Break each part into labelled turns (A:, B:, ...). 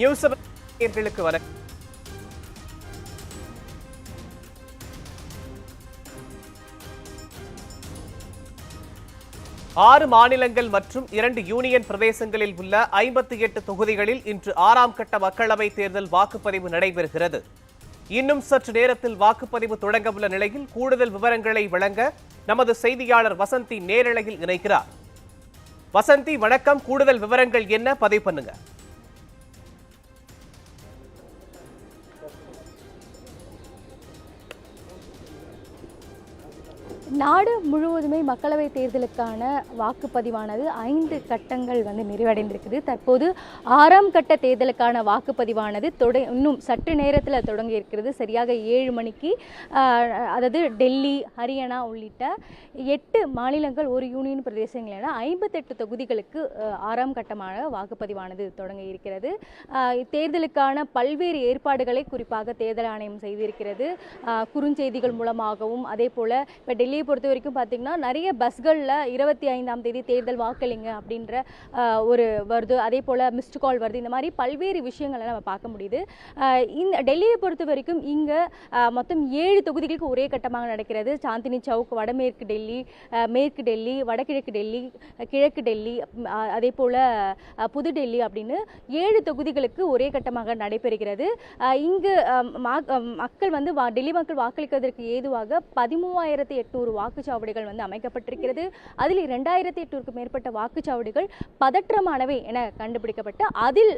A: News நேயர்களுக்கு வணக்கம் ஆறு மாநிலங்கள் மற்றும் இரண்டு யூனியன் பிரதேசங்களில் உள்ள ஐம்பத்தி எட்டு தொகுதிகளில் இன்று ஆறாம் கட்ட மக்களவை தேர்தல் வாக்குப்பதிவு நடைபெறுகிறது. இன்னும் சற்று நேரத்தில் வாக்குப்பதிவு தொடங்க உள்ள நிலையில் கூடுதல் விவரங்களை வழங்க நமது செய்தியாளர் வசந்தி நேரலையில் இணைக்கிறார் வசந்தி வணக்கம். கூடுதல் விவரங்கள் என்ன? பதிவு பண்ணுங்க.
B: நாடு முழுவதுமே மக்களவைத் தேர்தலுக்கான வாக்குப்பதிவானது ஐந்து கட்டங்கள் வந்து நிறைவடைந்திருக்குது. தற்போது ஆறாம் கட்ட தேர்தலுக்கான வாக்குப்பதிவானது தொட இன்னும் சற்று நேரத்தில் தொடங்கி இருக்கிறது. சரியாக ஏழு மணிக்கு அதாவது டெல்லி ஹரியானா உள்ளிட்ட எட்டு மாநிலங்கள் ஒரு யூனியன் பிரதேசங்கள் என ஐம்பத்தெட்டு தொகுதிகளுக்கு ஆறாம் கட்டமான வாக்குப்பதிவானது தொடங்க இருக்கிறது. தேர்தலுக்கான பல்வேறு ஏற்பாடுகளை குறிப்பாக தேர்தல் ஆணையம் செய்திருக்கிறது. குறுஞ்செய்திகள் மூலமாகவும் அதே போல் இப்போ டெல்லி டெல்லியை பொறுத்த வரைக்கும் பார்த்தீங்கன்னா நிறைய பஸ்களில் இருபத்தி ஐந்தாம் தேதி தேர்தல் வாக்களிங்க அப்படின்ற ஒரு வருது. அதே போல் மிஸ்டு கால் வருது. இந்த மாதிரி பல்வேறு விஷயங்களை நம்ம பார்க்க முடியுது. இந்த டெல்லியை பொறுத்த வரைக்கும் இங்கே மொத்தம் ஏழு தொகுதிகளுக்கு ஒரே கட்டமாக நடக்கிறது. சாந்தினி சவுக் வடமேற்கு டெல்லி மேற்கு டெல்லி வடகிழக்கு டெல்லி கிழக்கு டெல்லி அதே போல் புது டெல்லி அப்படின்னு ஏழு தொகுதிகளுக்கு ஒரே கட்டமாக நடைபெறுகிறது. இங்கு மக்கள் வந்து வா- டெல்லி மக்கள் வாக்களிப்பதற்கு ஏதுவாக பதிமூவாயிரத்தி எட்நூறு வாக்குச்சாவடிகள் வந்து அமைக்கப்பட்டிருக்கிறது. அதில் இரண்டாயிரத்தி எட்நூறுக்கும் மேற்பட்ட வாக்குச்சாவடிகள் பதற்றமானவை என கண்டுபிடிக்கப்பட்டு அதில்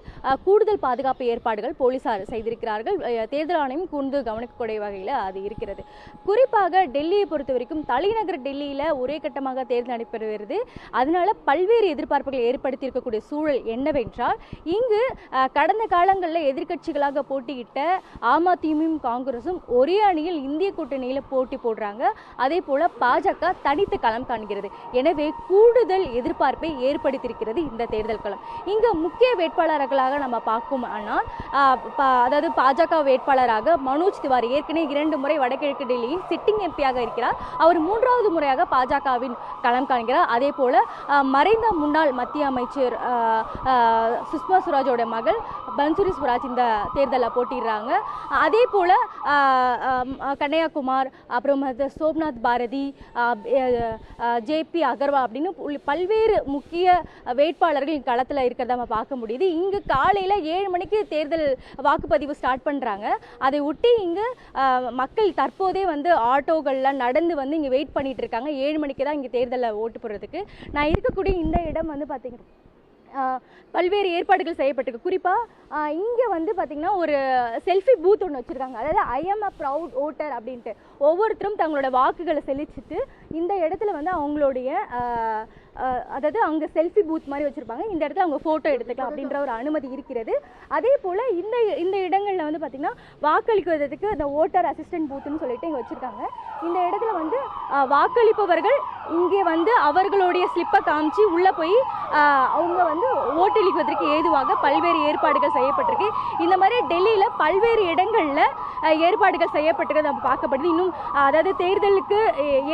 B: கூடுதல் பாதுகாப்பு ஏற்பாடுகள் போலீசார் செய்திருக்கிறார்கள். தேர்தல் ஆணையம் கூர்ந்து கவனிக்கக்கூடிய வகையில் அது இருக்கிறது. குறிப்பாக டெல்லியை பொறுத்த வரைக்கும் தலைநகர் டெல்லியில் ஒரே கட்டமாக தேர்தல் நடைபெறுகிறது. அதனால பல்வேறு எதிர்பார்ப்புகளை ஏற்படுத்தியிருக்கக்கூடிய சூழல் என்னவென்றால் இங்கு கடந்த காலங்களில் எதிர்கட்சிகளாக போட்டியிட்ட ஆம் அதிமுக காங்கிரஸும் ஒரே அணியில் இந்திய கூட்டணியில் போட்டி போடுறாங்க. அதே போல் பாஜக தனித்து களம் காண்கிறது. எனவே கூடுதல் எதிர்பார்ப்பை ஏற்படுத்தியிருக்கிறது இந்த தேர்தல் களம். இங்கு முக்கிய வேட்பாளர்களாக நம்ம பார்க்கும் ஆனால் அதாவது பாஜக வேட்பாளராக மனோஜ் திவாரி ஏற்கனவே இரண்டு முறை வடகிழக்கு டெல்லியின் சிட்டிங் எம்பியாக இருக்கிறார். அவர் மூன்றாவது முறையாக பாஜகவின் களம் காண்கிறார். அதே போல மறைந்த முன்னாள் மத்திய அமைச்சர் சுஷ்மா சுவராஜோட மகள் பன்சுரி சுவராஜ் இந்த தேர்தலில் போட்டிடுறாங்க. அதே போல கன்னியாகுமார் அப்புறம் சோம்நாத் பாரதி ஜேபி அகர்வா அப்படின்னு உள்ள பல்வேறு முக்கிய வேட்பாளர்கள் களத்தில் இருக்கிறத நம்ம பார்க்க முடியுது. இங்கு காலையில் ஏழு மணிக்கு தேர்தல் வாக்குப்பதிவு ஸ்டார்ட் பண்ணுறாங்க அதை ஒட்டி இங்கு மக்கள் தற்போதே வந்து ஆட்டோகள்லாம் நடந்து வந்து இங்கே வெயிட் பண்ணிகிட்டு இருக்காங்க. ஏழு மணிக்கு தான் இங்கே தேர்தலில் ஓட்டு போடுறதுக்கு. நான் இருக்கக்கூடிய இந்த இடம் வந்து பார்த்தீங்கன்னா பல்வேறு ஏற்பாடுகள் செய்யப்பட்டிருக்கு. குறிப்பாக இங்கே வந்து பார்த்திங்கன்னா ஒரு செல்ஃபி பூத் ஒன்று வச்சுருக்காங்க. அதாவது I am a proud voter அப்படின்ட்டு. ஒவ்வொருத்தரும் தங்களோட வாக்குகளை செலுத்திட்டு இந்த இடத்துல வந்து அவங்களுடைய அதாவது அங்கே செல்ஃபி பூத் மாதிரி வச்சுருப்பாங்க. இந்த இடத்துல அவங்க ஃபோட்டோ எடுத்துக்கலாம் அப்படின்ற ஒரு அனுமதி இருக்கிறது. அதே போல் இந்த இந்த இடங்களில் வந்து பார்த்திங்கன்னா வாக்களிக்கிறதுக்கு இந்த ஓட்டர் அசிஸ்டன்ட் பூத்துன்னு சொல்லிட்டு இங்கே வச்சுருக்காங்க. இந்த இடத்துல வந்து வாக்களிப்பவர்கள் இங்கே வந்து அவர்களுடைய ஸ்லிப்பை காமிச்சு உள்ளே போய் அவங்க வந்து ஓட்டளிப்பதற்கு ஏதுவாக பல்வேறு ஏற்பாடுகள் செய்யப்பட்டிருக்கு. இந்த மாதிரி டெல்லியில் பல்வேறு இடங்களில் ஏற்பாடுகள் செய்யப்பட்டிருக்கிறது நம்ம பார்க்கப்படுது. இன்னும் அதாவது தேர்தலுக்கு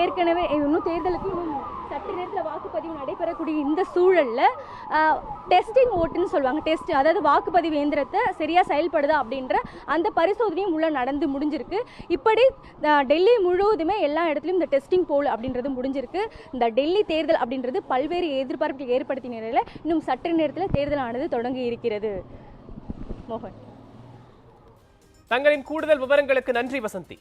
B: ஏற்கனவே இன்னும் தேர்தலுக்கு இன்னும் சற்று நேரத்தில் வாக்குப்பதிவு வரக்கூடிய இந்த சூழலில் டெஸ்டிங் ஓட்டுன்னு சொல்லுவாங்க. டெஸ்ட் அதாவது வாக்குப்பதிவு இயந்திரத்தை சரியாக செயல்படுதா அப்படின்ற அந்த பரிசோதனையும் உள்ள நடந்து முடிஞ்சிருக்கு. இப்படி டெல்லி முழுவதுமே எல்லா இடத்துலையும் இந்த டெஸ்டிங் போல் அப்படின்றது முடிஞ்சிருக்கு. இந்த டெல்லி தேர்தல் அப்படின்றது பல்வேறு எதிர்பார்ப்புகள் ஏற்படுத்திய நிலையில் இன்னும் சற்று நேரத்தில் தேர்தலானது தொடங்கி இருக்கிறது. மோகன்.
A: தங்களின் கூடுதல் விவரங்களுக்கு நன்றி வசந்தி.